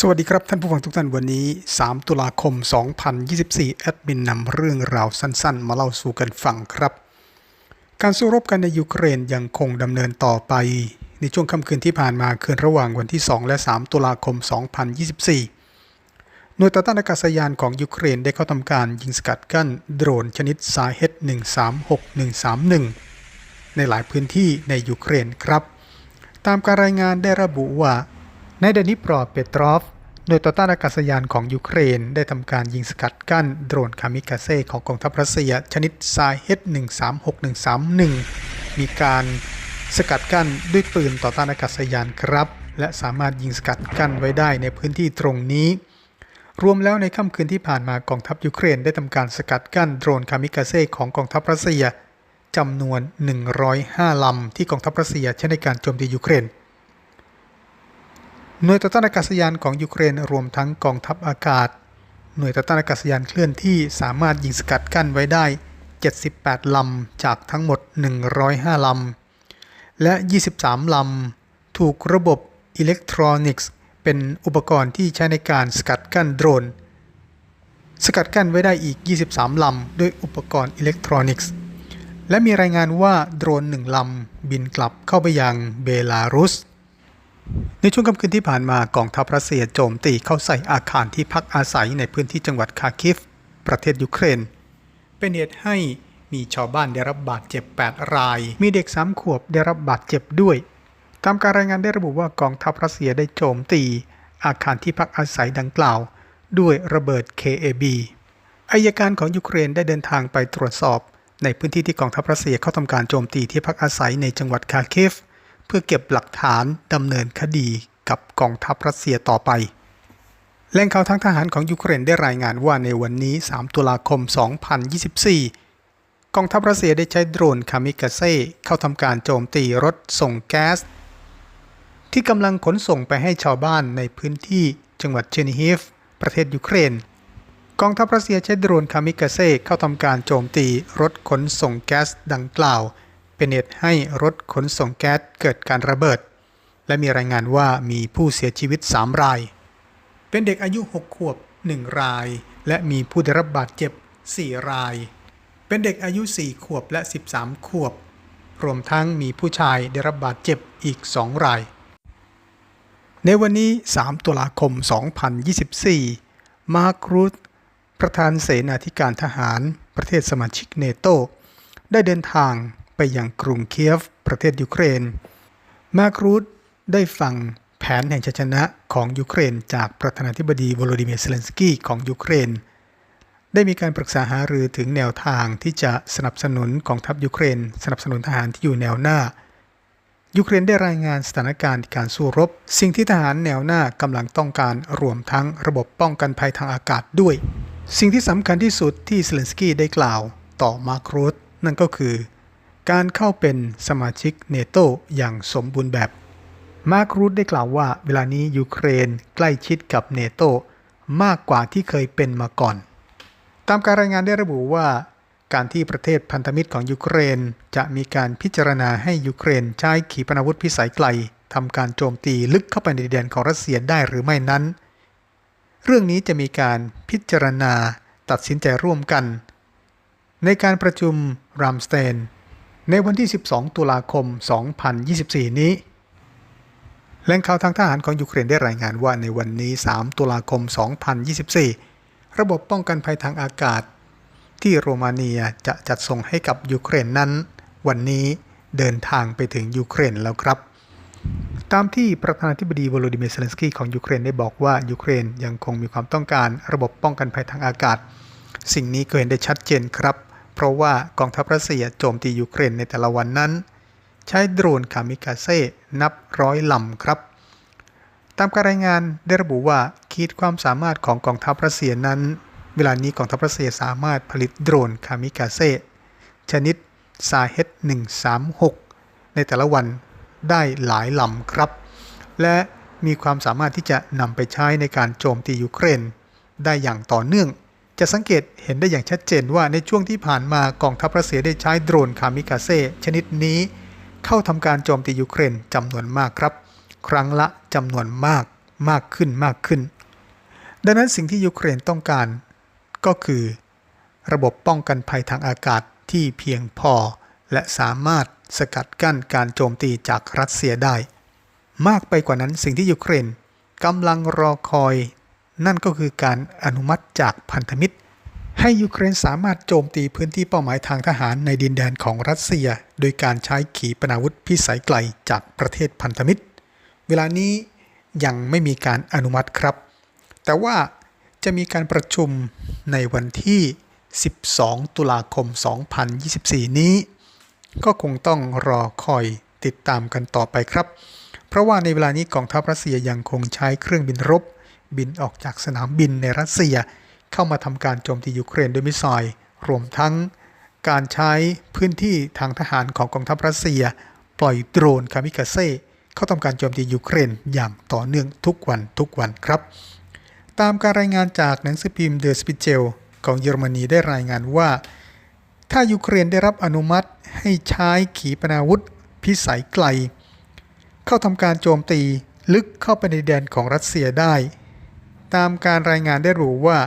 สวัสดีครับท่านผู้ฟังทุกท่านวันนี้ 3 ตุลาคม 2024 แอดมินนำเรื่องราวสั้นๆ มาเล่าสู่กันฟังครับ การสู้รบกันในยูเครนยังคงดำเนินต่อไป ในช่วงค่ำคืนที่ผ่านมาคืนระหว่างวันที่ 2 และ 3 ตุลาคม 2024 หน่วยต่อต้านอากาศยานของยูเครนได้เข้าทำการยิงสกัดกั้นโดรนชนิดซาเฮต136131 ในหลายพื้นที่ในยูเครนครับ ตามการรายงานได้ระบุว่า ในเดนิปรอเปตรอฟหน่วยต่อต้านอากาศยานของยูเครน ได้ทำการยิงสกัดกั้นโดรนคามิกาเซ่ของกองทัพรัสเซีย ชนิดซายเฮต136131 มีการสกัดกั้นด้วยปืนต่อต้านอากาศยานครับ และสามารถยิงสกัดกั้นไว้ได้ในพื้นที่ตรงนี้ รวมแล้วในค่ำคืนที่ผ่านมากองทัพยูเครนได้ทำการสกัดกั้นโดรนคามิกาเซ่ของกองทัพรัสเซียจำนวน 105 ลำที่กองทัพรัสเซียใช้ในการโจมตียูเครน หน่วยต่อต้านอากาศยานของยูเครนรวมทั้งกองทัพอากาศ หน่วยต่อต้านอากาศยานเคลื่อนที่สามารถยิงสกัดกั้นไว้ได้ 78 ลำ จากทั้งหมด 105 ลำ และ 23 ลำ ถูกระบบอิเล็กทรอนิกส์ เป็นอุปกรณ์ที่ใช้ในการสกัดกั้นโดรน สกัดกั้นไว้ได้อีก 23 ลำ ด้วยอุปกรณ์อิเล็กทรอนิกส์ และมีรายงานว่าโดรนหนึ่งลำบินกลับเข้าไปยังเบลารุส ในช่วงค่ำคืนที่ผ่านมากองทัพรัสเซียโจมตีเข้าใส่อาคารที่พักอาศัยในพื้นที่จังหวัดคาคิฟ ประเทศยูเครน เป็นเหตุให้มีชาวบ้านได้รับบาดเจ็บ 8 ราย มีเด็ก3ขวบได้รับบาดเจ็บด้วย ตามการรายงานได้ระบุว่ากองทัพรัสเซียได้โจมตี อาคารที่พักอาศัยดังกล่าว ด้วยระเบิด KAB อายการของยูเครนได้เดินทางไปตรวจสอบ ในพื้นที่ที่กองทัพรัสเซียเข้าทำการโจมตีที่พักอาศัยในจังหวัดคาคิฟ เพื่อเก็บหลักฐานดำเนินคดีกับกองทัพรัสเซียต่อไปแหล่งข่าวทางทหารของยูเครนได้รายงานว่าในวันนี้ 3 ตุลาคม 2024 กองทัพรัสเซียได้ใช้โดรนคามิกาเซ่เข้าทำการโจมตีรถส่งแก๊ส ที่กำลังขนส่งไปให้ชาวบ้านในพื้นที่จังหวัดเชนิฮิฟ ประเทศยูเครน กองทัพรัสเซียใช้โดรนคามิกาเซ่เข้าทำการโจมตีรถขนส่งแก๊สดังกล่าว เป็นเหตุให้รถขนส่งแก๊สเกิดการระเบิด และมีรายงานว่ามีผู้เสียชีวิต 3 ราย เป็นเด็กอายุ 6 ขวบ 1 ราย และมีผู้ได้รับบาดเจ็บ 4 ราย เป็นเด็กอายุ 4 ขวบและ 13 ขวบ รวมทั้งมีผู้ชายได้รับบาดเจ็บอีก 2 ราย ในวันนี้ 3 ตุลาคม 2024 มาร์ครูตประธานเสนาธิการทหารประเทศสมาชิกเนโตได้เดินทาง ยังกรุงเคียฟ ประเทศยูเครน มาร์ครูตได้ฟังแผนแห่งชัยชนะของยูเครน จากประธานาธิบดีวโลดิเมียร์เซเลนสกี้ของยูเครน ได้มีการปรึกษาหารือถึงแนวทางที่จะสนับสนุนกองทัพยูเครน สนับสนุนทหารที่อยู่แนวหน้ายูเครนได้รายงานสถานการณ์การสู้รบ สิ่งที่ทหารแนวหน้ากำลังต้องการรวมทั้งระบบป้องกันภัยทางอากาศด้วย สิ่งที่สำคัญที่สุดที่เซเลนสกี้ได้กล่าวต่อมาร์ครูตนั่นก็คือ การเข้าเป็นสมาชิกเนโตอย่างสมบูรณ์แบบ มาร์ครูตได้กล่าวว่า เวลานี้ยูเครนใกล้ชิดกับเนโตมากกว่าที่เคยเป็นมาก่อน ตามการรายงานได้ระบุว่า การที่ประเทศพันธมิตรของยูเครน จะมีการพิจารณาให้ยูเครนใช้ขีปนาวุธพิสัยไกลทำการโจมตีลึกเข้าไปในดินแดนของรัสเซียได้หรือไม่นั้น เรื่องนี้จะมีการพิจารณาตัดสินใจร่วมกัน ในการประชุมรามสเตน ในวันที่ 12 ตุลาคม 2024 นี้แหล่งข่าวทางทหารของยูเครนได้รายงานว่าในวันนี้ 3 ตุลาคม 2024 ระบบป้องกันภัยทางอากาศ ที่โรมาเนียจะจัดส่งให้กับยูเครนนั้น วันนี้เดินทางไปถึงยูเครนแล้วครับ ตามที่ประธานาธิบดีวโลดิเมียร์เซเลนสกี้ของยูเครนได้บอกว่ายูเครนยังคงมีความต้องการระบบป้องกันภัยทางอากาศ สิ่งนี้ก็เห็นได้ชัดเจนครับ เพราะว่ากองทัพรัสเซียโจมตียูเครนในแต่ละวันนั้น ใช้โดรนคามิกาเซ่นับร้อยลำครับ ตามการรายงานได้ระบุว่าขีดความสามารถของกองทัพรัสเซียนั้น เวลานี้กองทัพรัสเซียสามารถผลิตโดรนคามิกาเซ่ชนิดซาเฮต136 ในแต่ละวันได้หลายลำครับ และมีความสามารถที่จะนำไปใช้ในการโจมตียูเครนได้อย่างต่อเนื่อง จะสังเกตเห็นได้อย่างชัดเจนว่าในช่วงที่ผ่านมากองทัพรัสเซียได้ใช้โดรนคามิกาเซ่ชนิดนี้ เข้าทำการโจมตียูเครนจำนวนมากครับ ครั้งละจำนวนมากมากขึ้นมากขึ้น ดังนั้นสิ่งที่ยูเครนต้องการ ก็คือ ระบบป้องกันภัยทางอากาศที่เพียงพอ และสามารถสกัดกั้นการโจมตีจากรัสเซียได้ มากไปกว่านั้นสิ่งที่ยูเครนกำลังรอคอย นั่นก็คือการอนุมัติจากพันธมิตร ให้ยูเครนสามารถโจมตีพื้นที่เป้าหมายทางทหารในดินแดนของรัสเซีย โดยการใช้ขีปนาวุธพิสัยไกลจากประเทศพันธมิตร เวลานี้ยังไม่มีการอนุมัติครับ แต่ว่าจะมีการประชุมในวันที่ 12 ตุลาคม 2024 นี้ ก็คงต้องรอคอยติดตามกันต่อไปครับ เพราะว่าในเวลานี้กองทัพรัสเซียยังคงใช้เครื่องบินรบ บินออกจากสนามบินในรัสเซีย เข้ามาทำการโจมตียูเครนด้วยมิสไซล์รวมทั้งการใช้พื้นที่ทางทหารของกองทัพรัสเซีย ปล่อยโดรนคามิกาเซ่เข้าทำการโจมตียูเครนอย่างต่อเนื่องทุกวันทุกวันครับ ตามการรายงานจากหนังสือพิมพ์เดอ s สปิเ e ลของเยอรมนีได้รายงานว่า ถ้ายูเครนได้รับอนุมัติให้ใช้ขีปนาวุธพิสัยไกล เข้าทำการโจมตีลึกเข้าไปในแดนของรัสเซียได้ ตามการรายงานได้รู้ว่า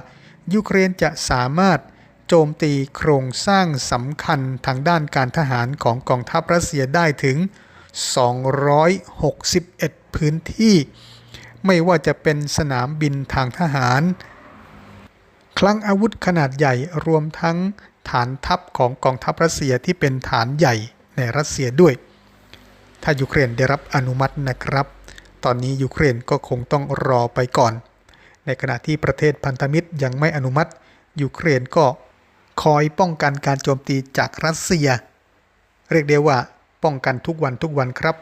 ยูเครนจะสามารถโจมตีโครงสร้างสำคัญทางด้านการทหารของกองทัพรัสเซียได้ถึง 261 พื้นที่ ไม่ว่าจะเป็นสนามบินทางทหาร คลังอาวุธขนาดใหญ่รวมทั้งฐานทัพของกองทัพรัสเซียที่เป็นฐานใหญ่ในรัสเซียด้วย ถ้ายูเครนได้รับอนุมัตินะครับ ตอนนี้ยูเครนก็คงต้องรอไปก่อน ในขณะที่ประเทศพันธมิตรยังไม่อนุมัติ ยูเครนก็คอยป้องกันการโจมตีจากรัสเซีย เรียกได้ว่าป้องกันทุกวันทุกวันครับ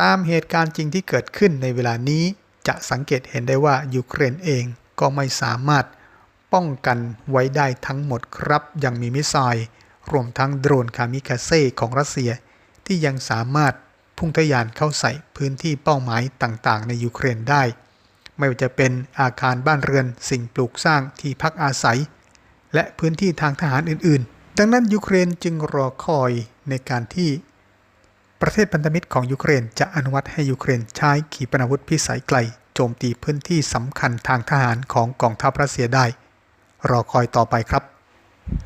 ตามเหตุการณ์จริงที่เกิดขึ้นในเวลานี้จะสังเกตเห็นได้ว่ายูเครนเองก็ไม่สามารถป้องกันไว้ได้ทั้งหมดครับ ยังมีมิสไซล์รวมทั้งโดรนคามิคาเซ่ของรัสเซีย ที่ยังสามารถพุ่งทะยานเข้าใส่พื้นที่เป้าหมายต่างๆ ในยูเครนได้ ไม่ว่าจะเป็นอาคารบ้านเรือน สิ่งปลูกสร้างที่พักอาศัย และพื้นที่ทางทหารอื่น ๆ ดังนั้นยูเครนจึงรอคอยในการที่ ประเทศพันธมิตรของยูเครนจะอนุมัติให้ยูเครนใช้ขีปนาวุธพิสัยไกลโจมตีพื้นที่สำคัญทางทหารของกองทัพรัสเซียได้ รอคอยต่อไปครับ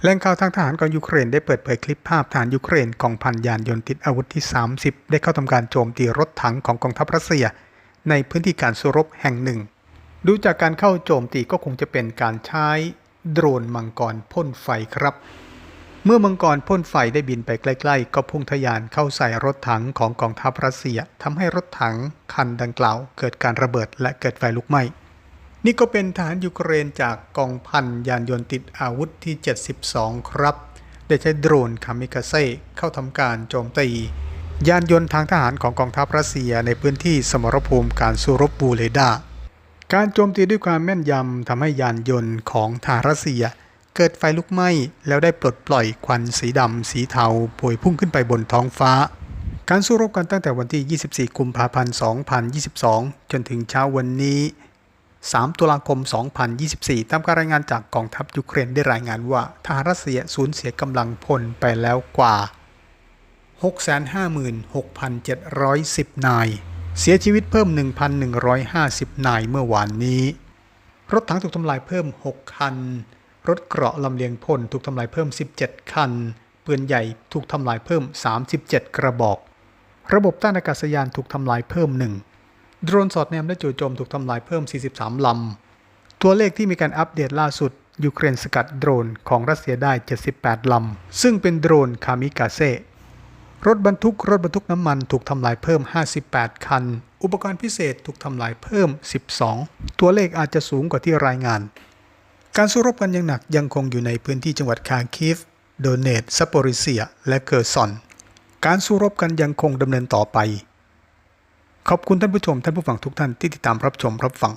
แหล่งข่าวทางทหารของยูเครนได้เปิดเผยคลิปภาพทหารยูเครนกองพันยานยนต์ติดอาวุธที่ 30 ได้เข้าทำการโจมตีรถถังของกองทัพรัสเซีย ในพื้นที่การสู้รบแห่งหนึ่ง ดูจากการเข้าโจมตีก็คงจะเป็นการใช้โดรนมังกรพ่นไฟครับ เมื่อมังกรพ่นไฟได้บินไปใกล้ๆ ก็พุ่งทะยานเข้าใส่รถถังของกองทัพรัสเซียทำให้รถถังคันดังกล่าว เกิดการระเบิดและเกิดไฟลุกไหม้นี่ก็เป็นทหารยูเครนจากกองพันยานยนต์ติดอาวุธที่ 72 ครับ ได้ใช้โดรนคามิคาเซ่เข้าทำการโจมตี ยานยนต์ทางทหารของกองทัพรัสเซียในพื้นที่สมรภูมิการสู้รบบูเลดา การโจมตีด้วยความแม่นยำทำให้ยานยนต์ของทหารรัสเซีย เกิดไฟลุกไหม้แล้วได้ปลดปล่อยควันสีดำสีเทาพวยพุ่งขึ้นไปบนท้องฟ้า การสู้รบกันตั้งแต่วันที่ 24 กุมภาพันธ์ 2022 จนถึงเช้าวันนี้ 3 ตุลาคม 2024 ตามการรายงานจากกองทัพยูเครนได้รายงานว่าทหารรัสเซียสูญเสียกำลังพลไปแล้วกว่า 656,710 นาย เสียชีวิตเพิ่ม 1,150 นายเมื่อวานนี้ รถถังถูกทำลายเพิ่ม 6 คัน รถเกราะลำเลียงพลถูกทำลายเพิ่ม 17 คัน ปืนใหญ่ถูกทำลายเพิ่ม 37 กระบอก ระบบต้านอากาศยานถูกทำลายเพิ่มหนึ่งโดรนสอดแนมและจู่โจมถูกทำลายเพิ่ม 43 ลำ ตัวเลขที่มีการอัปเดตล่าสุดยูเครนสกัดโดรนของรัสเซียได้ 78 ลำ ซึ่งเป็นโดรนคามิกาเซ่ รถบรรทุก รถบรรทุกน้ำมันถูกทำลายเพิ่ม 58 คัน อุปกรณ์พิเศษถูกทำลายเพิ่ม 12 ตัวเลขอาจจะสูงกว่าที่รายงาน การสู้รบกันยังหนักยังคงอยู่ในพื้นที่จังหวัดคาร์คิฟ โดเนตซัปโปริเซีย และเคอร์ซอน การสู้รบกันยังคงดำเนินต่อไป ขอบคุณท่านผู้ชมท่านผู้ฟังทุกท่านที่ติดตามรับชมรับฟัง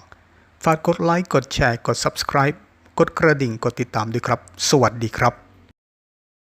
ฝากกดไลค์ กดแชร์ กด Subscribe กดกระดิ่ง กดติดตามด้วยครับ สวัสดีครับ